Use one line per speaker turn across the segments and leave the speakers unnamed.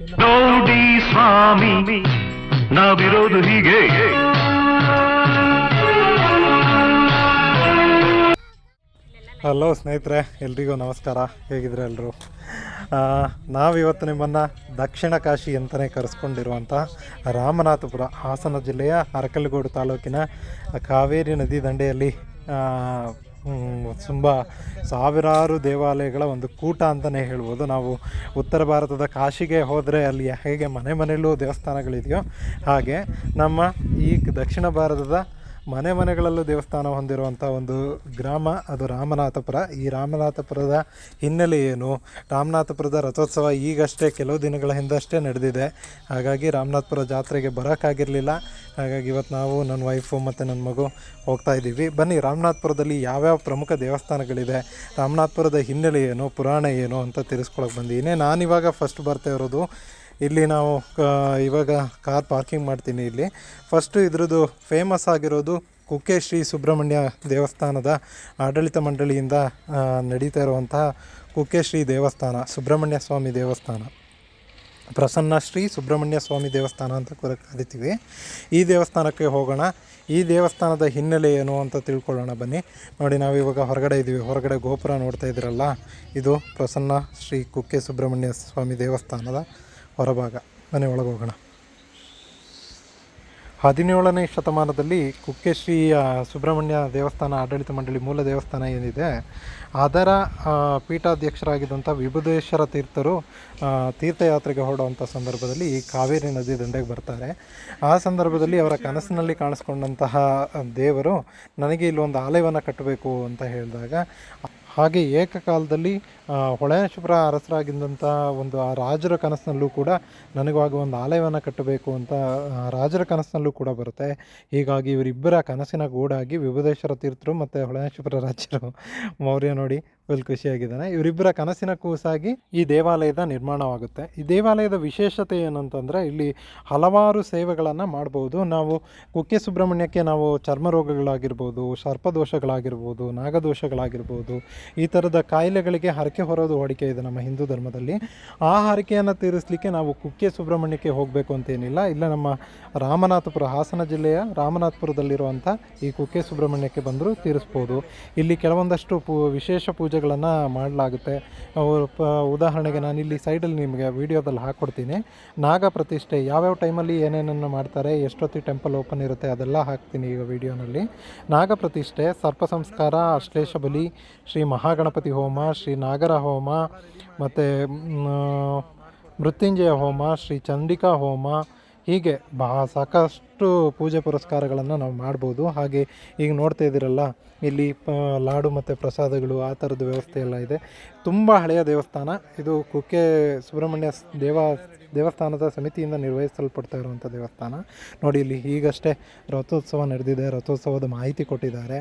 ನೋಡಿ ಸ್ವಾಮಿ ನಾವಿರೋದು ಹೀಗೆ.
ಹಲೋ ಸ್ನೇಹಿತರೆ, ಎಲ್ರಿಗೂ ನಮಸ್ಕಾರ. ಹೇಗಿದ್ರೆ ಎಲ್ಲರೂ ನಾವಿವತ್ತು ನಿಮ್ಮನ್ನು ದಕ್ಷಿಣ ಕಾಶಿ ಅಂತಲೇ ಕರೆಸ್ಕೊಂಡಿರುವಂಥ ರಾಮನಾಥಪುರ ಹಾಸನ ಜಿಲ್ಲೆಯ ಅರಕಲಗೂಡು ತಾಲೂಕಿನ ಕಾವೇರಿ ನದಿ ದಂಡೆಯಲ್ಲಿ ತುಂಬ ಸಾವಿರಾರು ದೇವಾಲಯಗಳ ಒಂದು ಕೂಟ ಅಂತಲೇ ಹೇಳ್ಬೋದು. ನಾವು ಉತ್ತರ ಭಾರತದ ಕಾಶಿಗೆ ಹೋದರೆ ಅಲ್ಲಿ ಹೇಗೆ ಮನೆ ಮನೆಯಲ್ಲೂ ದೇವಸ್ಥಾನಗಳಿದೆಯೋ ಹಾಗೆ ನಮ್ಮ ಈ ದಕ್ಷಿಣ ಭಾರತದ ಮನೆ ಮನೆಗಳಲ್ಲೂ ದೇವಸ್ಥಾನ ಹೊಂದಿರುವಂಥ ಒಂದು ಗ್ರಾಮ, ಅದು ರಾಮನಾಥಪುರ. ಈ ರಾಮನಾಥಪುರದ ಹಿನ್ನೆಲೆ ಏನು? ರಾಮನಾಥಪುರದ ರಥೋತ್ಸವ ಈಗಷ್ಟೇ ಕೆಲವು ದಿನಗಳ ಹಿಂದಷ್ಟೇ ನಡೆದಿದೆ. ಹಾಗಾಗಿ ರಾಮನಾಥಪುರ ಜಾತ್ರೆಗೆ ಬರೋಕ್ಕಾಗಿರಲಿಲ್ಲ. ಹಾಗಾಗಿ ಇವತ್ತು ನಾವು ನನ್ನ ವೈಫು ಮತ್ತು ನನ್ನ ಮಗು ಹೋಗ್ತಾ ಇದ್ದೀವಿ. ಬನ್ನಿ, ರಾಮನಾಥಪುರದಲ್ಲಿ ಯಾವ್ಯಾವ ಪ್ರಮುಖ ದೇವಸ್ಥಾನಗಳಿದೆ? ರಾಮನಾಥಪುರದ ಹಿನ್ನೆಲೆ ಏನು, ಪುರಾಣ ಏನು ಅಂತ ತಿಳಿಸ್ಕೊಳಕ್ಕೆ ಬಂದಿದ್ದೀನಿ ನಾನಿವಾಗ ಫಸ್ಟ್ ಬರ್ತಾ ಇರೋದು ಇಲ್ಲಿ ನಾವು ಇವಾಗ ಕಾರ್ ಪಾರ್ಕಿಂಗ್ ಮಾಡ್ತೀನಿ ಇಲ್ಲಿ. ಫಸ್ಟು ಇದ್ರದ್ದು ಫೇಮಸ್ ಆಗಿರೋದು ಕುಕ್ಕೆ ಶ್ರೀ ಸುಬ್ರಹ್ಮಣ್ಯ ದೇವಸ್ಥಾನದ ಆಡಳಿತ ಮಂಡಳಿಯಿಂದ ನಡೀತಾ ಇರುವಂತಹ ಕುಕ್ಕೆ ಶ್ರೀ ದೇವಸ್ಥಾನ, ಸುಬ್ರಹ್ಮಣ್ಯ ಸ್ವಾಮಿ ದೇವಸ್ಥಾನ. ಪ್ರಸನ್ನ ಶ್ರೀ ಸುಬ್ರಹ್ಮಣ್ಯ ಸ್ವಾಮಿ ದೇವಸ್ಥಾನ ಅಂತ ಕೂಡ ಕರಿತೀವಿ. ಈ ದೇವಸ್ಥಾನಕ್ಕೆ ಹೋಗೋಣ. ಈ ದೇವಸ್ಥಾನದ ಹಿನ್ನೆಲೆ ಏನು ಅಂತ ತಿಳ್ಕೊಳ್ಳೋಣ ಬನ್ನಿ. ನೋಡಿ, ನಾವು ಇವಾಗ ಹೊರಗಡೆ ಇದ್ದೀವಿ ಹೊರಗಡೆ ಗೋಪುರ ನೋಡ್ತಾ ಇದ್ದೀರಲ್ಲ, ಇದು ಪ್ರಸನ್ನ ಶ್ರೀ ಕುಕ್ಕೆ ಸುಬ್ರಹ್ಮಣ್ಯ ಸ್ವಾಮಿ ದೇವಸ್ಥಾನದ ಹೊರಭಾಗ. ಮನೆ ಒಳಗೆ ಹೋಗೋಣ. ಹದಿನೇಳನೇ ಶತಮಾನದಲ್ಲಿ ಕುಕ್ಕೆ ಶ್ರೀ ಸುಬ್ರಹ್ಮಣ್ಯ ದೇವಸ್ಥಾನ, ಆಡಳಿತ ಮಂಡಳಿ ಮೂಲ ದೇವಸ್ಥಾನ ಏನಿದೆ, ಅದರ ಪೀಠಾಧ್ಯಕ್ಷರಾಗಿದ್ದಂಥ ವಿಭುದೇಶ್ವರ ತೀರ್ಥರು ತೀರ್ಥಯಾತ್ರೆಗೆ ಹೊರಡುವಂಥ ಸಂದರ್ಭದಲ್ಲಿ ಈ ಕಾವೇರಿ ನದಿ ದಂಡೆಗೆ ಬರ್ತಾರೆ. ಆ ಸಂದರ್ಭದಲ್ಲಿ ಅವರ ಕನಸಿನಲ್ಲಿ ಕಾಣಿಸ್ಕೊಂಡಂತಹ ದೇವರು, ನನಗೆ ಇಲ್ಲೊಂದು ಆಲಯವನ್ನು ಕಟ್ಟಬೇಕು ಅಂತ ಹೇಳಿದಾಗ ಹಾಗೆ ಏಕಕಾಲದಲ್ಲಿ ಹೊಳೆನಶಿಪುರ ಅರಸರಾಗಿದ್ದಂಥ ಒಂದು, ಆ, ರಾಜರ ಕನಸಿನಲ್ಲೂ ಕೂಡ ನನಗಾಗಿ ಒಂದು ಆಲಯವನ್ನು ಕಟ್ಟಬೇಕು ಅಂತ ರಾಜರ ಕನಸಿನಲ್ಲೂ ಕೂಡ ಬರುತ್ತೆ. ಹೀಗಾಗಿ ಇವರಿಬ್ಬರ ಕನಸಿನ ಗೂಡಾಗಿ ವಿಭುದೇಶ್ವರ ತೀರ್ಥರು ಮತ್ತು ಹೊಳೆನರಸೀಪುರ ರಾಜರು, ಮೌರ್ಯ ನೋಡಿ ಫುಲ್ ಖುಷಿಯಾಗಿದ್ದಾನೆ ಇವರಿಬ್ಬರ ಕನಸಿನ ಕೂಸಾಗಿ ಈ ದೇವಾಲಯದ ನಿರ್ಮಾಣವಾಗುತ್ತೆ. ಈ ದೇವಾಲಯದ ವಿಶೇಷತೆ ಏನಂತಂದರೆ ಇಲ್ಲಿ ಹಲವಾರು ಸೇವೆಗಳನ್ನು ಮಾಡ್ಬೋದು. ನಾವು ಕುಕ್ಕೆ ಸುಬ್ರಹ್ಮಣ್ಯಕ್ಕೆ ನಾವು ಚರ್ಮ ರೋಗಗಳಾಗಿರ್ಬೋದು, ಸರ್ಪದೋಷಗಳಾಗಿರ್ಬೋದು, ನಾಗದೋಷಗಳಾಗಿರ್ಬೋದು, ಈ ಥರದ ಕಾಯಿಲೆಗಳಿಗೆ ಹರಕೆ ಹೊರೋದು ಹೊಡಿಕೆ ಇದೆ ನಮ್ಮ ಹಿಂದೂ ಧರ್ಮದಲ್ಲಿ. ಆ ಹರಕೆಯನ್ನು ತೀರಿಸಲಿಕ್ಕೆ ನಾವು ಕುಕ್ಕೆ ಸುಬ್ರಹ್ಮಣ್ಯಕ್ಕೆ ಹೋಗಬೇಕು ಅಂತೇನಿಲ್ಲ. ಇಲ್ಲ, ನಮ್ಮ ರಾಮನಾಥಪುರ, ಹಾಸನ ಜಿಲ್ಲೆಯ ರಾಮನಾಥಪುರದಲ್ಲಿರುವಂಥ ಈ ಕುಕ್ಕೆ ಸುಬ್ರಹ್ಮಣ್ಯಕ್ಕೆ ಬಂದರೂ ತೀರಿಸ್ಬೋದು. ಇಲ್ಲಿ ಕೆಲವೊಂದಷ್ಟು ಪೂ, ವಿಶೇಷ ಪೂಜೆಗಳನ್ನು ಮಾಡಲಾಗುತ್ತೆ. ಪ, ಉದಾಹರಣೆಗೆ ನಾನು ಇಲ್ಲಿ ಸೈಡಲ್ಲಿ ನಿಮಗೆ ವಿಡಿಯೋದಲ್ಲಿ ಹಾಕ್ಕೊಡ್ತೀನಿ ನಾಗ ಪ್ರತಿಷ್ಠೆ, ಯಾವ್ಯಾವ ಟೈಮಲ್ಲಿ ಏನೇನನ್ನು ಮಾಡ್ತಾರೆ, ಎಷ್ಟೊತ್ತಿ ಟೆಂಪಲ್ ಓಪನ್ ಇರುತ್ತೆ ಅದೆಲ್ಲ ಹಾಕ್ತೀನಿ ಈಗ ವಿಡಿಯೋನಲ್ಲಿ. ನಾಗ ಪ್ರತಿಷ್ಠೆ, ಸರ್ಪ ಸಂಸ್ಕಾರ, ಅಶ್ಲೇಷ ಬಲಿ, ಶ್ರೀ ಮಹಾಗಣಪತಿ ಹೋಮ, ಶ್ರೀ ನಾಗರ ಹೋಮ, ಮತ್ತು ಮೃತ್ಯುಂಜಯ ಹೋಮ, ಶ್ರೀ ಚಂಡಿಕಾ ಹೋಮ ಹೀಗೆ ಬಹ ಸಾಕಷ್ಟು ಪೂಜೆ ಪುರಸ್ಕಾರಗಳನ್ನು ನಾವು ಮಾಡ್ಬೋದು. ಹಾಗೆ ಈಗ ನೋಡ್ತಾ ಇದ್ದೀರಲ್ಲ, ಇಲ್ಲಿ ಪ ಲಾಡು ಮತ್ತು ಪ್ರಸಾದಗಳು ಆ ಥರದ ವ್ಯವಸ್ಥೆ ಎಲ್ಲ ಇದೆ. ತುಂಬ ಹಳೆಯ ದೇವಸ್ಥಾನ. ಇದು ಕುಕ್ಕೆ ಸುಬ್ರಹ್ಮಣ್ಯ ದೇವ, ದೇವಸ್ಥಾನದ ಸಮಿತಿಯಿಂದ ನಿರ್ವಹಿಸಲ್ಪಡ್ತಾ ಇರುವಂಥ ದೇವಸ್ಥಾನ. ನೋಡಿ, ಇಲ್ಲಿ ಈಗಷ್ಟೇ ರಥೋತ್ಸವ ನಡೆದಿದೆ. ರಥೋತ್ಸವದ ಮಾಹಿತಿ ಕೊಟ್ಟಿದ್ದಾರೆ.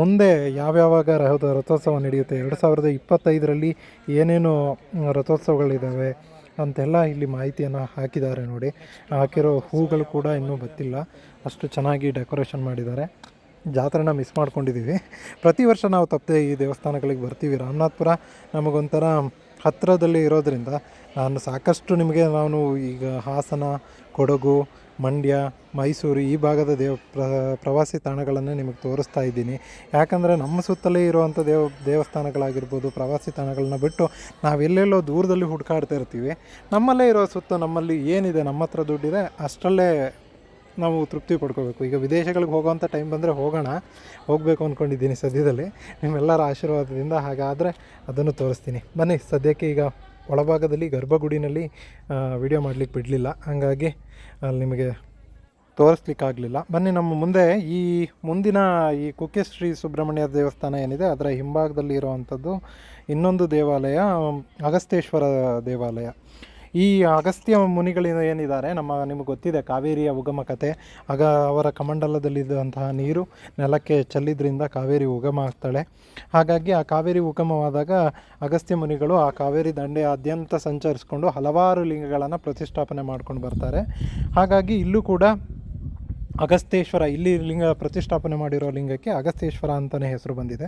ಮುಂದೆ ಯಾವ್ಯಾವಾಗ ರಥ ರಥೋತ್ಸವ ನಡೆಯುತ್ತೆ? ಎರಡು ಸಾವಿರದ ಇಪ್ಪತ್ತೈದರಲ್ಲಿ ಏನೇನು ರಥೋತ್ಸವಗಳಿದ್ದಾವೆ? ಅಂತೆಲ್ಲ ಇಲ್ಲಿ ಮಾಹಿತಿಯನ್ನು ಹಾಕಿದ್ದಾರೆ ನೋಡಿ. ಹಾಕಿರೋ ಹೂಗಳು ಕೂಡ ಇನ್ನೂ ಬತ್ತಿಲ್ಲ. ಅಷ್ಟು ಚೆನ್ನಾಗಿ ಡೆಕೋರೇಷನ್ ಮಾಡಿದ್ದಾರೆ. ಜಾತ್ರೆನ ಮಿಸ್ ಮಾಡ್ಕೊಂಡಿದ್ದೀವಿ. ಪ್ರತಿ ವರ್ಷ ನಾವು ತಪ್ಪದೆ ಈ ದೇವಸ್ಥಾನಗಳಿಗೆ ಬರ್ತೀವಿ. ರಾಮನಾಥ್ಪುರ ನಮಗೊಂಥರ ಹತ್ತಿರದಲ್ಲಿ ಇರೋದರಿಂದ ನಾನು ಸಾಕಷ್ಟು ನಿಮಗೆ ನಾನು ಈಗ ಹಾಸನ, ಕೊಡಗು ಮಂಡ್ಯ, ಮೈಸೂರು ಈ ಭಾಗದ ದೇವ ಪ್ರ, ಪ್ರವಾಸಿ ತಾಣಗಳನ್ನು ನಿಮಗೆ ತೋರಿಸ್ತಾ ಇದ್ದೀನಿ. ಯಾಕಂದರೆ ನಮ್ಮ ಸುತ್ತಲೇ ಇರುವಂಥ ದೇವ, ದೇವಸ್ಥಾನಗಳಾಗಿರ್ಬೋದು, ಪ್ರವಾಸಿ ತಾಣಗಳನ್ನ ಬಿಟ್ಟು ನಾವೆಲ್ಲೆಲ್ಲೋ ದೂರದಲ್ಲಿ ಹುಡುಕಾಡ್ತಾ ಇರ್ತೀವಿ. ನಮ್ಮಲ್ಲೇ ಇರೋ ಸುತ್ತ ನಮ್ಮಲ್ಲಿ ಏನಿದೆ, ನಮ್ಮ ಹತ್ರ ದುಡ್ಡಿದೆ, ಅಷ್ಟರಲ್ಲೇ ನಾವು ತೃಪ್ತಿ ಪಡ್ಕೋಬೇಕು. ಈಗ ವಿದೇಶಗಳಿಗೆ ಹೋಗೋವಂಥ ಟೈಮ್ ಬಂದರೆ ಹೋಗೋಣ, ಹೋಗಬೇಕು ಅಂದ್ಕೊಂಡಿದ್ದೀನಿ ಸದ್ಯದಲ್ಲಿ. ನಿಮ್ಮೆಲ್ಲರ ಆಶೀರ್ವಾದದಿಂದ ಹಾಗಾದರೆ ಅದನ್ನು ತೋರಿಸ್ತೀನಿ. ಬನ್ನಿ, ಸದ್ಯಕ್ಕೆ ಈಗ ಒಳಭಾಗದಲ್ಲಿ ಗರ್ಭಗುಡಿನಲ್ಲಿ ವಿಡಿಯೋ ಮಾಡಲಿಕ್ಕೆ ಬಿಡಲಿಲ್ಲ. ಹಾಗಾಗಿ ಅಲ್ಲಿ ನಿಮಗೆ ತೋರಿಸ್ಲಿಕ್ಕಾಗಲಿಲ್ಲ. ಬನ್ನಿ ನಮ್ಮ ಮುಂದೆ ಈ ಮುಂದಿನ ಈ ಕುಕ್ಕೆ ಶ್ರೀ ಸುಬ್ರಹ್ಮಣ್ಯ ದೇವಸ್ಥಾನ ಏನಿದೆ, ಅದರ ಹಿಂಭಾಗದಲ್ಲಿ ಇರುವಂಥದ್ದು ಇನ್ನೊಂದು ದೇವಾಲಯ ಅಗಸ್ತೇಶ್ವರ ದೇವಾಲಯ. ಈ ಅಗಸ್ತ್ಯ ಮುನಿಗಳಿಂದ ಏನಿದ್ದಾರೆ, ನಮ್ಮ ನಿಮಗೆ ಗೊತ್ತಿದೆ, ಕಾವೇರಿಯ ಉಗಮ ಕತೆ. ಆಗ ಅವರ ಕಮಂಡಲದಲ್ಲಿದ್ದಂತಹ ನೀರು ನೆಲಕ್ಕೆ ಚೆಲ್ಲಿದ್ರಿಂದ ಕಾವೇರಿ ಉಗಮ ಆಗ್ತಾಳೆ. ಹಾಗಾಗಿ ಆ ಕಾವೇರಿ ಉಗಮವಾದಾಗ ಅಗಸ್ತ್ಯ ಮುನಿಗಳು ಆ ಕಾವೇರಿ ದಂಡೆಯಾದ್ಯಂತ ಸಂಚರಿಸ್ಕೊಂಡು ಹಲವಾರು ಲಿಂಗಗಳನ್ನು ಪ್ರತಿಷ್ಠಾಪನೆ ಮಾಡ್ಕೊಂಡು ಬರ್ತಾರೆ. ಹಾಗಾಗಿ ಇಲ್ಲೂ ಕೂಡ ಅಗಸ್ತೇಶ್ವರ ಇಲ್ಲಿ ಲಿಂಗ ಪ್ರತಿಷ್ಠಾಪನೆ ಮಾಡಿರೋ ಲಿಂಗಕ್ಕೆ ಅಗಸ್ತೇಶ್ವರ ಅಂತಲೇ ಹೆಸರು ಬಂದಿದೆ.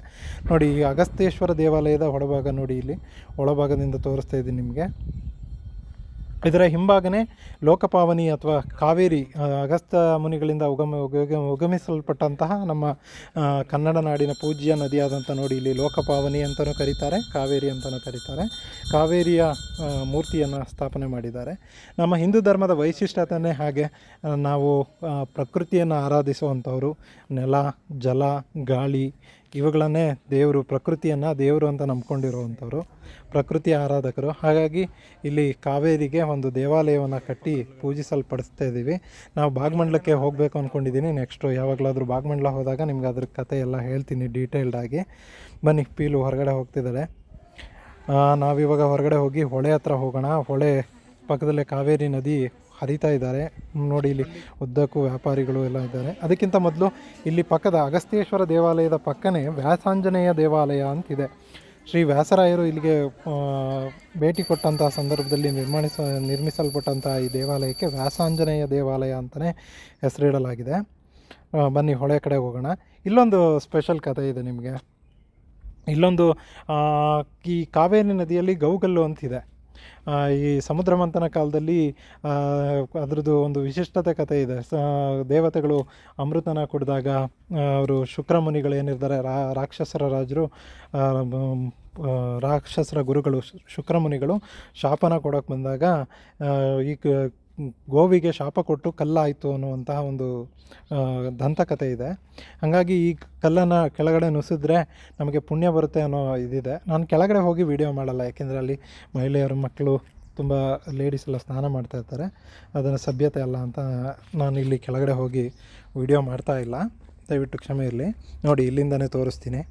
ನೋಡಿ, ಈ ಅಗಸ್ತೇಶ್ವರ ದೇವಾಲಯದ ಒಳಭಾಗ ನೋಡಿ ಇಲ್ಲಿ. ಒಳಭಾಗದಿಂದ ತೋರಿಸ್ತಾ ಇದ್ದೀನಿ ನಿಮಗೆ. ಇದರ ಹಿಂಭಾಗನೇ ಲೋಕಪಾವನಿ ಅಥವಾ ಕಾವೇರಿ ಅಗಸ್ತ ಮುನಿಗಳಿಂದ ಉಗಮ ಉಗ- ಉಗಮಿಸಲ್ಪಟ್ಟಂತಹ ನಮ್ಮ ಕನ್ನಡ ನಾಡಿನ ಪೂಜ್ಯ ನದಿಯಾದಂಥ ನೋಡಿ ಇಲ್ಲಿ ಲೋಕಪಾವನಿ ಅಂತಲೂ ಕರೀತಾರೆ, ಕಾವೇರಿ ಅಂತಲೂ ಕರೀತಾರೆ. ಕಾವೇರಿಯ ಮೂರ್ತಿಯನ್ನು ಸ್ಥಾಪನೆ ಮಾಡಿದ್ದಾರೆ. ನಮ್ಮ ಹಿಂದೂ ಧರ್ಮದ ವೈಶಿಷ್ಟ್ಯತೆಯೇ ಹಾಗೆ ನಾವು ಪ್ರಕೃತಿಯನ್ನು ಆರಾಧಿಸುವಂಥವರು, ನೆಲ, ಜಲ, ಗಾಳಿ ಇವುಗಳನ್ನೇ ದೇವರು, ಪ್ರಕೃತಿಯನ್ನು ದೇವರು ಅಂತ ನಂಬ್ಕೊಂಡಿರುವಂಥವ್ರು ಪ್ರಕೃತಿ ಆರಾಧಕರು. ಹಾಗಾಗಿ ಇಲ್ಲಿ ಕಾವೇರಿಗೆ ಒಂದು ದೇವಾಲಯವನ್ನು ಕಟ್ಟಿ ಪೂಜಿಸಲ್ಪಡಿಸ್ತಾ ಇದ್ದೀವಿ. ನಾವು ಭಾಗಮಂಡಲಕ್ಕೆ ಹೋಗಬೇಕು ಅಂದ್ಕೊಂಡಿದ್ದೀನಿ ನೆಕ್ಸ್ಟು ಯಾವಾಗಲಾದರೂ ಭಾಗಮಂಡಲ ಹೋದಾಗ ನಿಮ್ಗೆ ಅದ್ರ ಕತೆ ಎಲ್ಲ ಹೇಳ್ತೀನಿ ಡೀಟೇಲ್ಡಾಗಿ ಬನ್ನಿ, ಪೀಲು ಹೊರಗಡೆ ಹೋಗ್ತಿದ್ದಾರೆ. ನಾವಿವಾಗ ಹೊರಗಡೆ ಹೋಗಿ ಹೊಳೆ ಹತ್ರ ಹೋಗೋಣ. ಹೊಳೆ ಪಕ್ಕದಲ್ಲೇ ಕಾವೇರಿ ನದಿ ಹರಿತಾ ಇದ್ದಾರೆ. ನೋಡಿ ಇಲ್ಲಿ ಉದ್ದಕ್ಕೂ ವ್ಯಾಪಾರಿಗಳು ಎಲ್ಲ ಇದ್ದಾರೆ. ಅದಕ್ಕಿಂತ ಮೊದಲು ಇಲ್ಲಿ ಪಕ್ಕದ ಅಗಸ್ತ್ಯೇಶ್ವರ ದೇವಾಲಯದ ಪಕ್ಕನೇ ವ್ಯಾಸಾಂಜನೇಯ ದೇವಾಲಯ ಅಂತಿದೆ. ಶ್ರೀ ವ್ಯಾಸರಾಯರು ಇಲ್ಲಿಗೆ ಭೇಟಿ ಕೊಟ್ಟಂತಹ ಸಂದರ್ಭದಲ್ಲಿ ನಿರ್ಮಾಣಿಸ, ನಿರ್ಮಿಸಲ್ಪಟ್ಟಂತಹ ಈ ದೇವಾಲಯಕ್ಕೆ ವ್ಯಾಸಾಂಜನೇಯ ದೇವಾಲಯ ಅಂತಲೇ ಹೆಸರಿಡಲಾಗಿದೆ. ಬನ್ನಿ ಹೊಳೆ ಕಡೆ ಹೋಗೋಣ. ಇಲ್ಲೊಂದು ಸ್ಪೆಷಲ್ ಕಥೆ ಇದೆ ನಿಮಗೆ. ಇಲ್ಲೊಂದು ಈ ಕಾವೇರಿ ನದಿಯಲ್ಲಿ ಗೌಗಲ್ಲು ಅಂತಿದೆ. ಈ ಸಮುದ್ರ ಮಂಥನ ಕಾಲದಲ್ಲಿ ಅದರದ್ದು ಒಂದು ವಿಶಿಷ್ಟತೆ ಕಥೆ ಇದೆ. ಸ, ದೇವತೆಗಳು ಅಮೃತನ ಕುಡಿದಾಗ ಅವರು ಶುಕ್ರಮುನಿಗಳು ಏನಿರ್ತಾರೆ, ರಾ, ರಾಕ್ಷಸರ ರಾಜರು ರಾಕ್ಷಸರ ಗುರುಗಳು ಶುಕ್ರಮುನಿಗಳು ಶುಕ್ರ ಮುನಿಗಳು ಶಾಪನ ಕೊಡೋಕೆ ಬಂದಾಗ ಈ ಗೋವಿಗೆ ಶಾಪ ಕೊಟ್ಟು ಕಲ್ಲಾಯಿತು ಅನ್ನುವಂತಹ ಒಂದು ದಂತಕತೆ ಇದೆ. ಹಾಗಾಗಿ ಈ ಕಲ್ಲನ್ನು ಕೆಳಗಡೆ ನುಸಿದ್ರೆ ನಮಗೆ ಪುಣ್ಯ ಬರುತ್ತೆ ಅನ್ನೋ ಇದಿದೆ. ನಾನು ಕೆಳಗಡೆ ಹೋಗಿ ವಿಡಿಯೋ ಮಾಡಲ್ಲ, ಯಾಕೆಂದರೆ ಅಲ್ಲಿ ಮಹಿಳೆಯರು, ಮಕ್ಕಳು ತುಂಬ ಲೇಡೀಸ್ ಎಲ್ಲ ಸ್ನಾನ ಮಾಡ್ತಾ ಇರ್ತಾರೆ. ಅದನ್ನು ಸಭ್ಯತೆ ಅಲ್ಲ ಅಂತ ನಾನು ಇಲ್ಲಿ ಕೆಳಗಡೆ ಹೋಗಿ ವಿಡಿಯೋ ಮಾಡ್ತಾ ಇಲ್ಲ. ದಯವಿಟ್ಟು ಕ್ಷಮೆ ಇರಲಿ. ನೋಡಿ, ಇಲ್ಲಿಂದನೇ ತೋರಿಸ್ತೀನಿ.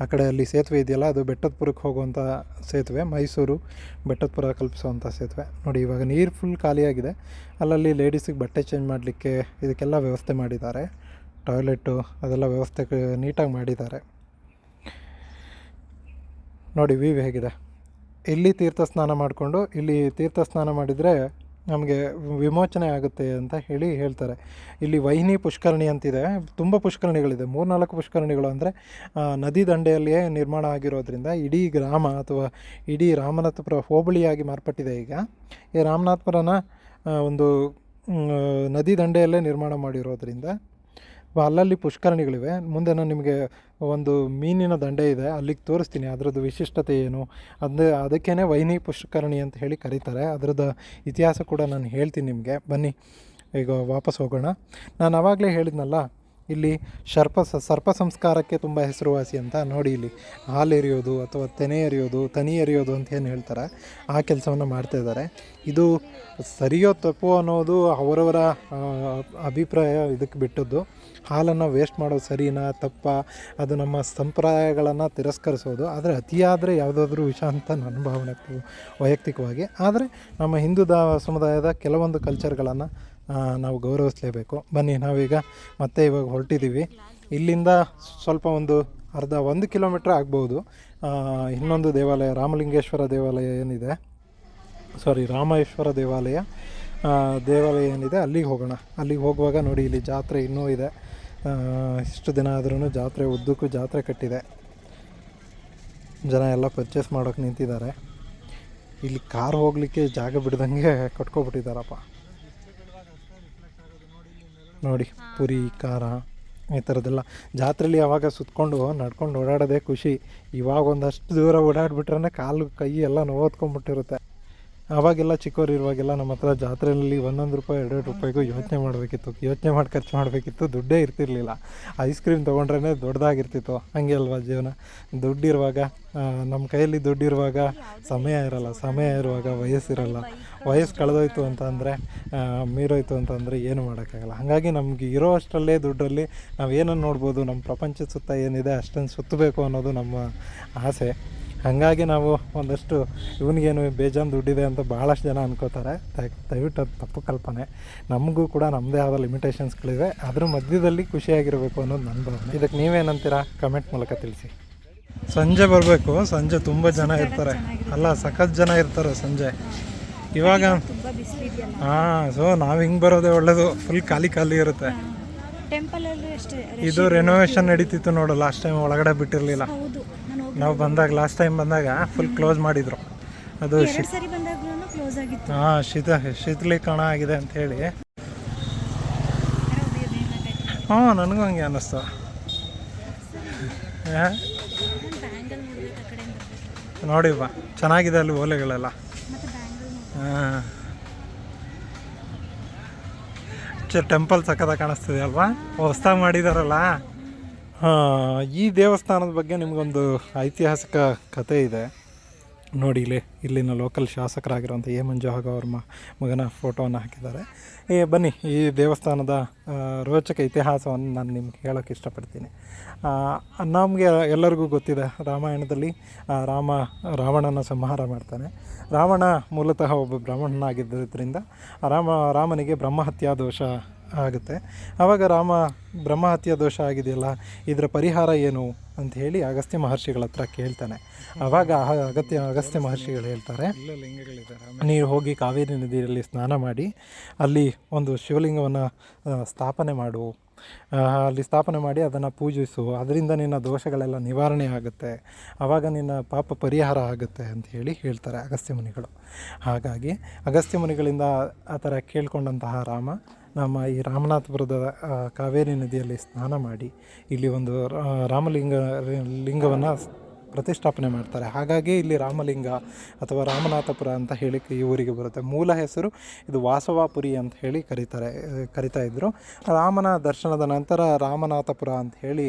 ಆ ಕಡೆ ಅಲ್ಲಿ ಸೇತುವೆ ಇದೆಯಲ್ಲ, ಅದು ಬೆಟ್ಟದಪುರಕ್ಕೆ ಹೋಗುವಂಥ ಸೇತುವೆ, ಮೈಸೂರು ಬೆಟ್ಟದಪುರ ಕಲ್ಪಿಸುವಂಥ ಸೇತುವೆ. ನೋಡಿ, ಇವಾಗ ನೀರು ಫುಲ್ ಖಾಲಿಯಾಗಿದೆ. ಅಲ್ಲಲ್ಲಿ ಲೇಡೀಸಿಗೆ ಬಟ್ಟೆ ಚೇಂಜ್ ಮಾಡಲಿಕ್ಕೆ ಇದಕ್ಕೆಲ್ಲ ವ್ಯವಸ್ಥೆ ಮಾಡಿದ್ದಾರೆ. ಟಾಯ್ಲೆಟು ಅದೆಲ್ಲ ವ್ಯವಸ್ಥೆ ನೀಟಾಗಿ ಮಾಡಿದ್ದಾರೆ. ನೋಡಿ ವ್ಯೂ ಹೇಗಿದೆ. ಇಲ್ಲಿ ತೀರ್ಥ ಸ್ನಾನ ಮಾಡಿಕೊಂಡು, ಇಲ್ಲಿ ತೀರ್ಥ ಸ್ನಾನ ಮಾಡಿದರೆ ನಮಗೆ ವಿಮೋಚನೆ ಆಗುತ್ತೆ ಅಂತ ಹೇಳಿ ಹೇಳ್ತಾರೆ. ಇಲ್ಲಿ ವೈನಿ ಪುಷ್ಕರಣಿ ಅಂತಿದೆ. ತುಂಬ ಪುಷ್ಕರಣಿಗಳಿದೆ. ಮೂರ್ನಾಲ್ಕು ಪುಷ್ಕರಣಿಗಳು ಅಂದರೆ ನದಿ ದಂಡೆಯಲ್ಲಿಯೇ ನಿರ್ಮಾಣ ಆಗಿರೋದ್ರಿಂದ ಇಡೀ ಗ್ರಾಮ ಅಥವಾ ಇಡೀ ರಾಮನಾಥಪುರ ಹೋಬಳಿಯಾಗಿ ಮಾರ್ಪಟ್ಟಿದೆ ಈಗ. ಈ ರಾಮನಾಥಪುರನ ಒಂದು ನದಿ ದಂಡೆಯಲ್ಲೇ ನಿರ್ಮಾಣ ಮಾಡಿರೋದ್ರಿಂದ ಅಲ್ಲಲ್ಲಿ ಪುಷ್ಕರಣಿಗಳಿವೆ. ಮುಂದೆ ನಾನು ನಿಮಗೆ ಒಂದು ಮೀನಿನ ದಂಡೆ ಇದೆ, ಅಲ್ಲಿಗೆ ತೋರಿಸ್ತೀನಿ. ಅದರದ್ದು ವಿಶಿಷ್ಟತೆ ಏನು? ಅದು ಅದಕ್ಕೇ ವೈನಿ ಪುಷ್ಕರಣಿ ಅಂತ ಹೇಳಿ ಕರೀತಾರೆ. ಅದರದ ಇತಿಹಾಸ ಕೂಡ ನಾನು ಹೇಳ್ತೀನಿ ನಿಮಗೆ. ಬನ್ನಿ, ಈಗ ವಾಪಸ್ ಹೋಗೋಣ. ನಾನು ಆವಾಗಲೇ ಹೇಳಿದ್ನಲ್ಲ, ಇಲ್ಲಿ ಸರ್ಪ ಸರ್ಪ ಸಂಸ್ಕಾರಕ್ಕೆ ತುಂಬ ಹೆಸರುವಾಸಿ ಅಂತ ನೋಡಿ ಇಲ್ಲಿ. ಹಾಲು ಎರಿಯೋದು ಅಥವಾ ತೆನೆ ಎರಿಯೋದು, ತನಿ ಎರಿಯೋದು ಅಂತ ಏನು ಹೇಳ್ತಾರೆ? ಆ ಕೆಲಸವನ್ನು ಮಾಡ್ತಾ ಇದ್ದಾರೆ. ಇದು ಸರಿಯೋ ತಪ್ಪು ಅನ್ನೋದು ಅವರವರ ಅಭಿಪ್ರಾಯ ಇದಕ್ಕೆ ಬಿಟ್ಟದ್ದು. ಹಾಲನ್ನು ವೇಸ್ಟ್ ಮಾಡೋದು ಸರಿನಾ, ತಪ್ಪ? ಅದು ನಮ್ಮ ಸಂಪ್ರದಾಯಗಳನ್ನು ತಿರಸ್ಕರಿಸೋದು. ಆದರೆ ಅತಿಯಾದರೆ ಯಾವುದಾದ್ರೂ ವಿಷ ಅಂತ ನನ್ನ ಭಾವನೆ ವೈಯಕ್ತಿಕವಾಗಿ. ಆದರೆ ನಮ್ಮ ಹಿಂದೂ ದ, ಸಮುದಾಯದ ಕೆಲವೊಂದು ಕಲ್ಚರ್ಗಳನ್ನು ನಾವು ಗೌರವಿಸಲೇಬೇಕು. ಬನ್ನಿ, ನಾವೀಗ ಮತ್ತೆ ಇವಾಗ ಹೊರಟಿದ್ದೀವಿ ಇಲ್ಲಿಂದ ಸ್ವಲ್ಪ ಒಂದು ಅರ್ಧ ಒಂದು ಕಿಲೋಮೀಟ್ರ್ ಆಗ್ಬೋದು. ಇನ್ನೊಂದು ದೇವಾಲಯ, ರಾಮಲಿಂಗೇಶ್ವರ ದೇವಾಲಯ ಏನಿದೆ? ಸಾರಿ ರಾಮೇಶ್ವರ ದೇವಾಲಯ. ದೇವಾಲಯ ಏನಿದೆ? ಅಲ್ಲಿಗೆ ಹೋಗೋಣ. ಅಲ್ಲಿಗೆ ಹೋಗುವಾಗ ನೋಡಿ, ಇಲ್ಲಿ ಜಾತ್ರೆ ಇನ್ನೂ ಇದೆ. ಇಷ್ಟು ದಿನ ಆದ್ರೂ ಜಾತ್ರೆ, ಉದ್ದಕ್ಕೂ ಜಾತ್ರೆ ಕಟ್ಟಿದೆ. ಜನ ಎಲ್ಲ ಪರ್ಚೇಸ್ ಮಾಡೋಕೆ ನಿಂತಿದ್ದಾರೆ. ಇಲ್ಲಿ ಕಾರ್ ಹೋಗಲಿಕ್ಕೆ ಜಾಗ ಬಿಡ್ದಂಗೆ ಕಟ್ಕೊಬಿಟ್ಟಿದ್ದಾರಪ್ಪ. ನೋಡಿ, ಪುರಿ, ಖಾರ, ಈ ಥರದ್ದೆಲ್ಲ ಜಾತ್ರೆಯಲ್ಲಿ ಯಾವಾಗ ಸುತ್ಕೊಂಡು, ನಡ್ಕೊಂಡು ಓಡಾಡೋದೇ ಖುಷಿ. ಇವಾಗ ಒಂದಷ್ಟು ದೂರ ಓಡಾಡ್ಬಿಟ್ರೆ ಕಾಲು, ಕೈ ಎಲ್ಲ ನೋವತ್ಕೊಂಡ್ಬಿಟ್ಟಿರುತ್ತೆ. ಆವಾಗೆಲ್ಲ ಚಿಕ್ಕವ್ರು ಇರುವಾಗೆಲ್ಲ ನಮ್ಮ ಹತ್ರ ಜಾತ್ರೆಯಲ್ಲಿ ಒಂದೊಂದು ರೂಪಾಯಿ ಎರಡು ರೂಪಾಯಿಗೂ ಯೋಚನೆ ಮಾಡಬೇಕಿತ್ತು. ಯೋಚನೆ ಮಾಡಿ ಖರ್ಚು ಮಾಡಬೇಕಿತ್ತು. ದುಡ್ಡೇ ಇರ್ತಿರ್ಲಿಲ್ಲ. ಐಸ್ ಕ್ರೀಮ್ ತೊಗೊಂಡ್ರೇ ದೊಡ್ಡದಾಗಿರ್ತಿತ್ತು. ಹಂಗೆ ಅಲ್ವಾ ಜೀವನ? ದುಡ್ಡಿರುವಾಗ ನಮ್ಮ ಕೈಯಲ್ಲಿ ದುಡ್ಡಿರುವಾಗ ಸಮಯ ಇರಲ್ಲ. ಸಮಯ ಇರುವಾಗ ವಯಸ್ಸಿರಲ್ಲ ವಯಸ್ಸು ಕಳೆದೋಯ್ತು ಅಂತ ಅಂದರೆ ಮೀರೋಯ್ತು ಅಂತಂದರೆ ಏನು ಮಾಡೋಕ್ಕಾಗಲ್ಲ. ಹಾಗಾಗಿ ನಮಗೆ ಇರೋ ಅಷ್ಟರಲ್ಲೇ ದುಡ್ಡಲ್ಲಿ ನಾವು ಏನನ್ನು ನೋಡ್ಬೋದು? ನಮ್ಮ ಪ್ರಪಂಚದ ಸುತ್ತ ಏನಿದೆ? ಅಷ್ಟನ್ನು ಸುತ್ತಬೇಕು ಅನ್ನೋದು ನಮ್ಮ ಆಸೆ. ಹಾಗಾಗಿ ನಾವು ಒಂದಷ್ಟು ಇವನಿಗೇನು ಬೇಜಾನ್ ದುಡ್ಡಿದೆ ಅಂತ ಭಾಳಷ್ಟು ಜನ ಅನ್ಕೋತಾರೆ. ದಯವಿಟ್ಟು ಅದು ತಪ್ಪು ಕಲ್ಪನೆ. ನಮಗೂ ಕೂಡ ನಮ್ಮದೇ ಆದ ಲಿಮಿಟೇಷನ್ಸ್ಗಳಿವೆ ಅದ್ರ ಮಧ್ಯದಲ್ಲಿ ಖುಷಿಯಾಗಿರಬೇಕು ಅನ್ನೋದು ನನ್ನ ಭಾವನೆ. ಇದಕ್ಕೆ ನೀವೇನಂತೀರಾ? ಕಮೆಂಟ್ ಮೂಲಕ ತಿಳಿಸಿ. ಸಂಜೆ ಬರಬೇಕು. ಸಂಜೆ ತುಂಬ ಜನ ಇರ್ತಾರೆ. ಅಲ್ಲ ಸಖತ್ ಜನ ಇರ್ತಾರೆ ಸಂಜೆ. ಇವಾಗ ಹಾಂ ಸೊ ನಾವು ಹಿಂಗೆ ಬರೋದೇ ಒಳ್ಳೇದು. ಫುಲ್ ಖಾಲಿ ಖಾಲಿ ಇರುತ್ತೆ. ಇದು ರೆನೋವೇಷನ್ ನಡೀತಿತ್ತು. ನೋಡು. ಲಾಸ್ಟ್ ಟೈಮ್ ಒಳಗಡೆ ಬಿಟ್ಟಿರಲಿಲ್ಲ. ನಾವು ಬಂದಾಗ ಲಾಸ್ಟ್ ಟೈಮ್ ಬಂದಾಗ ಫುಲ್ ಕ್ಲೋಸ್ ಮಾಡಿದ್ರು. ಅದು ಹಾಂ ಶೀತ ಶೀತಲೀಕರಣ ಆಗಿದೆ ಅಂತ ಹೇಳಿ. ಹ್ಞೂ ನನಗೂ ಹಂಗೆ ಅನ್ನಿಸ್ತು. ನೋಡಿ ಬಾ ಚೆನ್ನಾಗಿದೆ ಅಲ್ಲಿ ಓಲೆಗಳೆಲ್ಲ. ಹಾಂ. ಟೆಂಪಲ್ ಸಕ್ಕದ ಕಾಣಿಸ್ತಿದೆ ಅಲ್ವಾ? ಹೊಸ್ದಾಗಿ ಮಾಡಿದಾರಲ್ಲ? ಹಾಂ ಈ ದೇವಸ್ಥಾನದ ಬಗ್ಗೆ ನಿಮಗೊಂದು ಐತಿಹಾಸಿಕ ಕಥೆ ಇದೆ. ನೋಡಿ ಇಲ್ಲಿ, ಇಲ್ಲಿನ ಲೋಕಲ್ ಶಾಸಕರಾಗಿರುವಂಥ ಎ ಮಂಜು ಹಾಗೂ ಅವ್ರ ಮಗನ ಫೋಟೋವನ್ನು ಹಾಕಿದ್ದಾರೆ. ಏ, ಬನ್ನಿ, ಈ ದೇವಸ್ಥಾನದ ರೋಚಕ ಇತಿಹಾಸವನ್ನು ನಾನು ನಿಮ್ಗೆ ಹೇಳೋಕ್ಕೆ ಇಷ್ಟಪಡ್ತೀನಿ. ನಮಗೆ ಎಲ್ಲರಿಗೂ ಗೊತ್ತಿದೆ, ರಾಮಾಯಣದಲ್ಲಿ ರಾಮ, ರಾವಣನ ಸಂಹಾರ ಮಾಡ್ತಾನೆ. ರಾವಣ ಮೂಲತಃ ಒಬ್ಬ ಬ್ರಾಹ್ಮಣನಾಗಿದ್ದರಿಂದ ರಾಮ, ರಾಮನಿಗೆ ಬ್ರಹ್ಮಹತ್ಯಾ ದೋಷ ಆಗುತ್ತೆ. ಆವಾಗ ರಾಮ ಬ್ರಹ್ಮಹತ್ಯ ದೋಷ ಆಗಿದೆಯಲ್ಲ ಇದರ ಪರಿಹಾರ ಏನು ಅಂತ ಹೇಳಿ ಅಗಸ್ತ್ಯ ಮಹರ್ಷಿಗಳ ಹತ್ರ ಕೇಳ್ತಾನೆ. ಆವಾಗ ಅಗತ್ಯ ಅಗಸ್ತ್ಯ ಮಹರ್ಷಿಗಳು ಹೇಳ್ತಾರೆ ನೀವು ಹೋಗಿ ಕಾವೇರಿ ನದಿಯಲ್ಲಿ ಸ್ನಾನ ಮಾಡಿ ಅಲ್ಲಿ ಒಂದು ಶಿವಲಿಂಗವನ್ನು ಸ್ಥಾಪನೆ ಮಾಡು. ಅಲ್ಲಿ ಸ್ಥಾಪನೆ ಮಾಡಿ ಅದನ್ನು ಪೂಜಿಸು. ಅದರಿಂದ ನಿನ್ನ ದೋಷಗಳೆಲ್ಲ ನಿವಾರಣೆ ಆಗುತ್ತೆ. ಆವಾಗ ನಿನ್ನ ಪಾಪ ಪರಿಹಾರ ಆಗುತ್ತೆ ಅಂತ ಹೇಳಿ ಹೇಳ್ತಾರೆ ಅಗಸ್ತ್ಯ ಮುನಿಗಳು. ಹಾಗಾಗಿ ಅಗಸ್ತ್ಯ ಮುನಿಗಳಿಂದ ಆ ಥರ ಕೇಳ್ಕೊಂಡಂತಹ ರಾಮ ನಮ್ಮ ಈ ರಾಮನಾಥಪುರದ ಕಾವೇರಿ ನದಿಯಲ್ಲಿ ಸ್ನಾನ ಮಾಡಿ ಇಲ್ಲಿ ಒಂದು ರಾಮಲಿಂಗ ಲಿಂಗವನ್ನು ಪ್ರತಿಷ್ಠಾಪನೆ ಮಾಡ್ತಾರೆ. ಹಾಗಾಗಿ ಇಲ್ಲಿ ರಾಮಲಿಂಗ ಅಥವಾ ರಾಮನಾಥಪುರ ಅಂತ ಹೇಳಿ ಈ ಊರಿಗೆ ಬರುತ್ತೆ. ಮೂಲ ಹೆಸರು ಇದು ವಾಸವಾಪುರಿ ಅಂತ ಹೇಳಿ ಕರೀತಾರೆ, ಕರಿತಾ ಇದ್ದರು ರಾಮನ ದರ್ಶನದ ನಂತರ ರಾಮನಾಥಪುರ ಅಂತ ಹೇಳಿ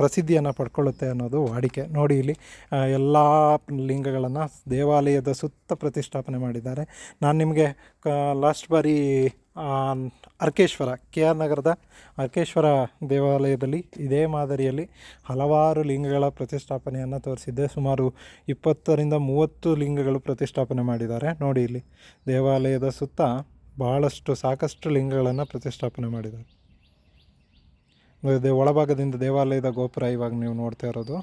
ಪ್ರಸಿದ್ಧಿಯನ್ನು ಪಡ್ಕೊಳ್ಳುತ್ತೆ ಅನ್ನೋದು ವಾಡಿಕೆ. ನೋಡಿ ಇಲ್ಲಿ ಎಲ್ಲ ಲಿಂಗಗಳನ್ನು ದೇವಾಲಯದ ಸುತ್ತ ಪ್ರತಿಷ್ಠಾಪನೆ ಮಾಡಿದ್ದಾರೆ. ನಾನು ನಿಮಗೆ ಲಾಸ್ಟ್ ಬಾರಿ ಅರ್ಕೇಶ್ವರ ಕೆ ಆರ್ ನಗರದ ಅರ್ಕೇಶ್ವರ ದೇವಾಲಯದಲ್ಲಿ ಇದೇ ಮಾದರಿಯಲ್ಲಿ ಹಲವಾರು ಲಿಂಗಗಳ ಪ್ರತಿಷ್ಠಾಪನೆಯನ್ನು ತೋರಿಸಿದ್ದೆ ಸುಮಾರು ಇಪ್ಪತ್ತರಿಂದ ಮೂವತ್ತು ಲಿಂಗಗಳು ಪ್ರತಿಷ್ಠಾಪನೆ ಮಾಡಿದ್ದಾರೆ. ನೋಡಿ ಇಲ್ಲಿ, ದೇವಾಲಯದ ಸುತ್ತ ಭಾಳಷ್ಟು ಸಾಕಷ್ಟು ಲಿಂಗಗಳನ್ನು ಪ್ರತಿಷ್ಠಾಪನೆ ಮಾಡಿದ್ದಾರೆ. ಅದೇ ಒಳಭಾಗದಿಂದ ದೇವಾಲಯದ ಗೋಪುರ ಇವಾಗ ನೀವು ನೋಡ್ತಾ ಇರೋದು.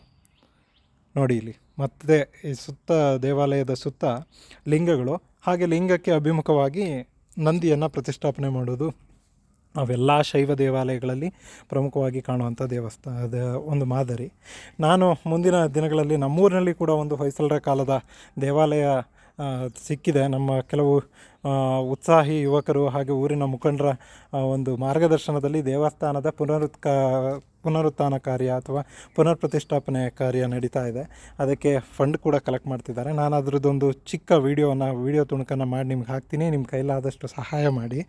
ನೋಡಿ ಇಲ್ಲಿ, ಮತ್ತೆ ಈ ಸುತ್ತ, ದೇವಾಲಯದ ಸುತ್ತ ಲಿಂಗಗಳು. ಹಾಗೆ ಲಿಂಗಕ್ಕೆ ಅಭಿಮುಖವಾಗಿ ನಂದಿಯನ್ನು ಪ್ರತಿಷ್ಠಾಪನೆ ಮಾಡೋದು ಅವೆಲ್ಲ ಶೈವ ದೇವಾಲಯಗಳಲ್ಲಿ ಪ್ರಮುಖವಾಗಿ ಕಾಣುವಂಥ ದೇವಸ್ಥಾನದ ಒಂದು ಮಾದರಿ. ನಾನು ಮುಂದಿನ ದಿನಗಳಲ್ಲಿ ನಮ್ಮೂರಿನಲ್ಲಿ ಕೂಡ ಒಂದು ಹೊಯ್ಸಳರ ಕಾಲದ ದೇವಾಲಯ ಸಿಕ್ಕಿದೆ. ನಮ್ಮ ಕೆಲವು ಉತ್ಸಾಹಿ ಯುವಕರು ಹಾಗೆ ಊರಿನ ಮುಖಂಡರ ಒಂದು ಮಾರ್ಗದರ್ಶನದಲ್ಲಿ ದೇವಸ್ಥಾನದ ಪುನರುತ್ಕ ಪುನರುತ್ಥಾನ ಕಾರ್ಯ ಅಥವಾ ಪುನರ್ ಪ್ರತಿಷ್ಠಾಪನೆ ಕಾರ್ಯ ನಡೀತಾ ಇದೆ. ಅದಕ್ಕೆ ಫಂಡ್ ಕೂಡ ಕಲೆಕ್ಟ್ ಮಾಡ್ತಿದ್ದಾರೆ. ನಾನು ಅದರದ್ದೊಂದು ಚಿಕ್ಕ ವೀಡಿಯೋನ ವೀಡಿಯೋ ತುಣುಕನ್ನು ಮಾಡಿ ನಿಮ್ಗೆ ಹಾಕ್ತೀನಿ. ನಿಮ್ಮ ಕೈಲಾದಷ್ಟು ಸಹಾಯ ಮಾಡಿ.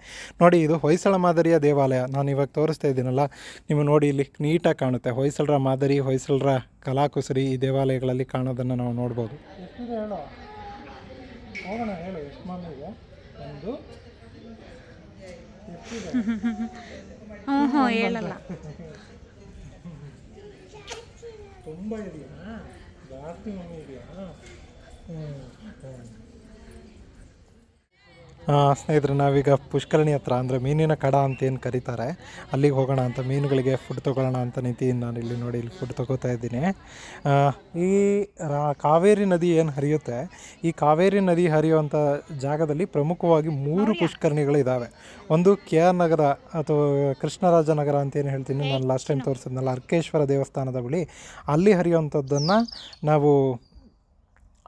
ನೋಡಿ ಇದು ಹೊಯ್ಸಳ ಮಾದರಿಯ ದೇವಾಲಯ. ನಾನು ಇವಾಗ ತೋರಿಸ್ತಾ ಇದ್ದೀನಲ್ಲ ನೀವು ನೋಡಿ ಇಲ್ಲಿ ನೀಟಾಗಿ ಕಾಣುತ್ತೆ. ಹೊಯ್ಸಳರ ಮಾದರಿ ಹೊಯ್ಸಳರ ಕಲಾಕುಸರಿ ಈ ದೇವಾಲಯಗಳಲ್ಲಿ ಕಾಣೋದನ್ನು ನಾವು ನೋಡ್ಬೋದು. ಎಷ್ಟಿದೆ ಹೇಳೋ? ಹೋಗೋಣ ಹೇಳು. ಎಷ್ಟು ಇದೆ? ಒಂದು
ಹ್ಞೂ ಹ್ಞೂ ಹೇಳಲ್ಲ.
ತುಂಬ ಇದೆಯಾ ಜಾಸ್ತಿ ಮಮ್ಮಿ ಇದೆಯಾ ಹ್ಞೂ ಸ್ನೇಹಿತರೆ, ನಾವೀಗ ಪುಷ್ಕರಣಿ ಹತ್ರ, ಅಂದರೆ ಮೀನಿನ ಕಡ ಅಂತ ಏನು ಕರೀತಾರೆ, ಅಲ್ಲಿಗೆ ಹೋಗೋಣ ಅಂತ, ಮೀನುಗಳಿಗೆ ಫುಡ್ ತೊಗೊಳ್ಳೋಣ ಅಂತ ನಿಂತು ನಾನು ಇಲ್ಲಿ ನೋಡಿ, ಇಲ್ಲಿ ಫುಡ್ ತೊಗೋತಾ ಇದ್ದೀನಿ. ಈ ಕಾವೇರಿ ನದಿ ಏನು ಹರಿಯುತ್ತೆ, ಈ ಕಾವೇರಿ ನದಿ ಹರಿಯುವಂಥ ಜಾಗದಲ್ಲಿ ಪ್ರಮುಖವಾಗಿ ಮೂರು ಪುಷ್ಕರಣಿಗಳು ಇದ್ದಾವೆ ಒಂದು ಕೆ ಆರ್ ನಗರ ಅಥವಾ ಕೃಷ್ಣರಾಜ ನಗರ ಅಂತ ಏನು ಹೇಳ್ತೀನಿ, ನಾನು ಲಾಸ್ಟ್ ಟೈಮ್ ತೋರಿಸಿದ್ನಲ್ಲ, ಅರ್ಕೇಶ್ವರ ದೇವಸ್ಥಾನದ ಬಳಿ, ಅಲ್ಲಿ ಹರಿಯುವಂಥದ್ದನ್ನು ನಾವು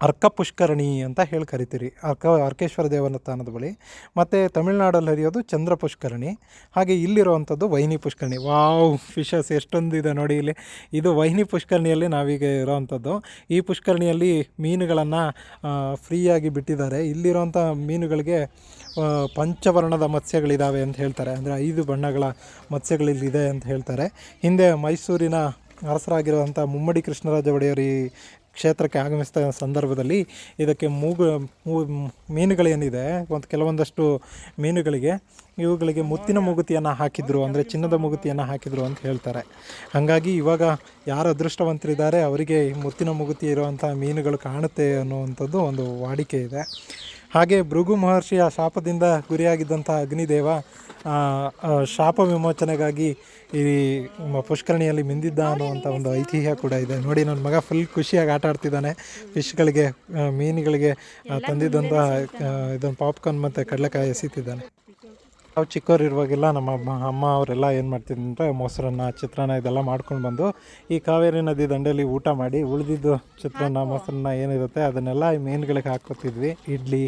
ಅರ್ಕ ಪುಷ್ಕರಣಿ ಅಂತ ಹೇಳಿ ಕರಿತೀರಿ. ಅರ್ಕ, ಅರ್ಕೇಶ್ವರ ದೇವಸ್ಥಾನದ ಬಳಿ. ಮತ್ತು ತಮಿಳ್ನಾಡಲ್ಲಿ ಹರಿಯೋದು ಚಂದ್ರ ಪುಷ್ಕರಣಿ ಹಾಗೆ ಇಲ್ಲಿರುವಂಥದ್ದು ವೈನಿ ಪುಷ್ಕರಣಿ. ವಾವ್, ಫಿಶಸ್ ಎಷ್ಟೊಂದಿದೆ ನೋಡಿ ಇಲ್ಲಿ. ಇದು ವೈನಿ ಪುಷ್ಕರಣಿಯಲ್ಲಿ ನಾವೀಗ ಇರೋವಂಥದ್ದು. ಈ ಪುಷ್ಕರಣಿಯಲ್ಲಿ ಮೀನುಗಳನ್ನು ಫ್ರೀಯಾಗಿ ಬಿಟ್ಟಿದ್ದಾರೆ. ಇಲ್ಲಿರೋಂಥ ಮೀನುಗಳಿಗೆ ಪಂಚವರ್ಣದ ಮತ್ಸ್ಯಗಳಿದ್ದಾವೆ ಅಂತ ಹೇಳ್ತಾರೆ. ಅಂದರೆ ಐದು ಬಣ್ಣಗಳ ಮತ್ಸ್ಯಗಳಿಲ್ಲಿದೆ ಅಂತ ಹೇಳ್ತಾರೆ. ಹಿಂದೆ ಮೈಸೂರಿನ ಅರಸರಾಗಿರುವಂಥ ಮುಮ್ಮಡಿ ಕೃಷ್ಣರಾಜ ಒಡೆಯರ್ ಕ್ಷೇತ್ರಕ್ಕೆ ಆಗಮಿಸಿದ ಸಂದರ್ಭದಲ್ಲಿ ಇದಕ್ಕೆ ಮೂಗು ಮೀನುಗಳೇನಿದೆ ಒಂದು ಕೆಲವೊಂದಷ್ಟು ಮೀನುಗಳಿಗೆ ಇವುಗಳಿಗೆ ಮುತ್ತಿನ ಮೂಗುತಿಯನ್ನು ಹಾಕಿದ್ರು, ಅಂದರೆ ಚಿನ್ನದ ಮೂಗುತಿಯನ್ನು ಹಾಕಿದ್ರು ಅಂತ ಹೇಳ್ತಾರೆ. ಹಾಗಾಗಿ ಇವಾಗ ಯಾರು ಅದೃಷ್ಟವಂತರಿದ್ದಾರೆ, ಅವರಿಗೆ ಮುತ್ತಿನ ಮೂಗುತಿ ಇರುವಂಥ ಮೀನುಗಳು ಕಾಣುತ್ತೆ ಅನ್ನುವಂಥದ್ದು ಒಂದು ವಾಡಿಕೆ ಇದೆ. ಹಾಗೆ ಭೃಗು ಮಹರ್ಷಿಯ ಶಾಪದಿಂದ ಗುರಿಯಾಗಿದ್ದಂಥ ಅಗ್ನಿದೇವ ಶಾಪ ವಿಮೋಚನೆಗಾಗಿ ಈ ಪುಷ್ಕರಣಿಯಲ್ಲಿ ಮಿಂದಿದ್ದ ಅನ್ನುವಂಥ ಒಂದು ಐತಿಹ್ಯ ಕೂಡ ಇದೆ. ನೋಡಿ, ನನ್ನ ಮಗ ಫುಲ್ ಖುಷಿಯಾಗಿ ಆಟ ಆಡ್ತಿದ್ದಾನೆ. ಫಿಶ್ಗಳಿಗೆ ಮೀನುಗಳಿಗೆ ತಂದಿದ್ದಂಥ ಇದನ್ನು ಪಾಪ್ಕಾರ್ನ್ ಮತ್ತು ಕಡಲೆಕಾಯಿ ಎಸಿತಿದ್ದಾನೆ. ನಾವು ಚಿಕ್ಕವರಿರುವಾಗೆಲ್ಲ ನಮ್ಮ ಅಮ್ಮ ಅಮ್ಮ ಅವರೆಲ್ಲ ಏನು ಮಾಡ್ತಿದ್ರು ಅಂದರೆ ಮೊಸರನ್ನ ಚಿತ್ರಾನ್ನ ಇದೆಲ್ಲ ಮಾಡ್ಕೊಂಡು ಬಂದು ಈ ಕಾವೇರಿ ನದಿ ದಂಡೆಯಲ್ಲಿ ಊಟ ಮಾಡಿ ಉಳಿದಿದ್ದು ಚಿತ್ರಾನ್ನ ಮೊಸರನ್ನ ಏನಿರುತ್ತೆ ಅದನ್ನೆಲ್ಲ ಈ ಮೀನುಗಳಿಗೆ ಹಾಕೋತಿದ್ವಿ ಇಡ್ಲಿ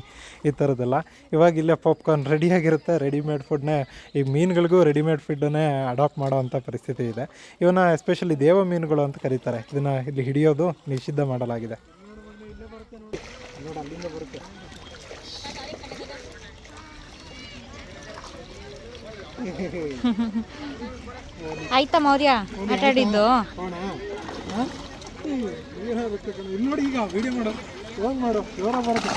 ಈ ಥರದ್ದೆಲ್ಲ. ಇವಾಗ ಇಲ್ಲೇ ಪಾಪ್ಕಾರ್ನ್ ರೆಡಿಯಾಗಿರುತ್ತೆ ರೆಡಿಮೇಡ್ ಫುಡ್ನೇ ಈ ಮೀನುಗಳಿಗೂ ರೆಡಿಮೇಡ್ ಫುಡ್ಡನ್ನೇ ಅಡಾಪ್ಟ್ ಮಾಡೋವಂಥ ಪರಿಸ್ಥಿತಿ ಇದೆ. ಇವನ್ನ ಎಸ್ಪೆಷಲಿ ದೇವ ಮೀನುಗಳು ಅಂತ ಕರೀತಾರೆ. ಇದನ್ನು ಇಲ್ಲಿ ಹಿಡಿಯೋದು ನಿಷಿದ್ಧ ಮಾಡಲಾಗಿದೆ.
ಆಯ್ತಾ ಮೌರ್ಯ? ಆಟ ಆಡಿದ್ದು
ನೋಡಿ ಈಗ ವಿಡಿಯೋ ಮಾಡು ಹೋಗಿ ಮಾಡು ಜೋರ ಬರುತ್ತೆ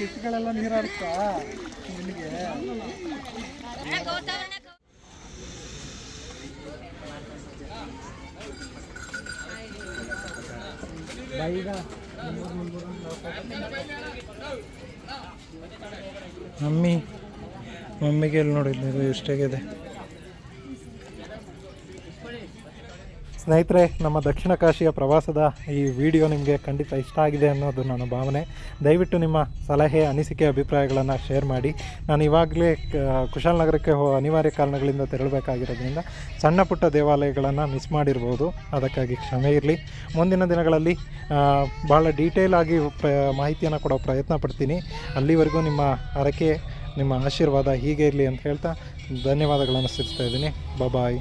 ನೋಡೋಣ ನೀರಾಡ್ತಾ ನಿನಗೆ ಮಮ್ಮಿ ಮಮ್ಮಿಗೆ ಎಲ್ಲಿ ನೋಡಿದ್ದು ಎಷ್ಟಾಗಿದೆ ಸ್ನೇಹಿತರೆ, ನಮ್ಮ ದಕ್ಷಿಣ ಕಾಶಿಯ ಪ್ರವಾಸದ ಈ ವಿಡಿಯೋ ನಿಮಗೆ ಖಂಡಿತ ಇಷ್ಟ ಆಗಿದೆ ಅನ್ನೋದು ನನ್ನ ಭಾವನೆ. ದಯವಿಟ್ಟು ನಿಮ್ಮ ಸಲಹೆ, ಅನಿಸಿಕೆ, ಅಭಿಪ್ರಾಯಗಳನ್ನು ಶೇರ್ ಮಾಡಿ. ನಾನು ಇವಾಗಲೇ ಕುಶಾಲನಗರಕ್ಕೆ ಅನಿವಾರ್ಯ ಕಾರಣಗಳಿಂದ ತೆರಳಬೇಕಾಗಿರೋದ್ರಿಂದ ಸಣ್ಣ ಪುಟ್ಟ ದೇವಾಲಯಗಳನ್ನು ಮಿಸ್ ಮಾಡಿರ್ಬೋದು. ಅದಕ್ಕಾಗಿ ಕ್ಷಮೆ ಇರಲಿ. ಮುಂದಿನ ದಿನಗಳಲ್ಲಿ ಭಾಳ ಡೀಟೇಲ್ ಆಗಿ ಪ್ರ, ಮಾಹಿತಿಯನ್ನು ಕೊಡೋ ಪ್ರಯತ್ನ ಪಡ್ತೀನಿ. ಅಲ್ಲಿವರೆಗೂ ನಿಮ್ಮ ಹರಕೆ, ನಿಮ್ಮ ಆಶೀರ್ವಾದ ಹೀಗೆ ಇರಲಿ ಅಂತ ಹೇಳ್ತಾ ಧನ್ಯವಾದಗಳನ್ನು ಸಿಗ್ತಾ ಇದ್ದೀನಿ. ಬಾಯ್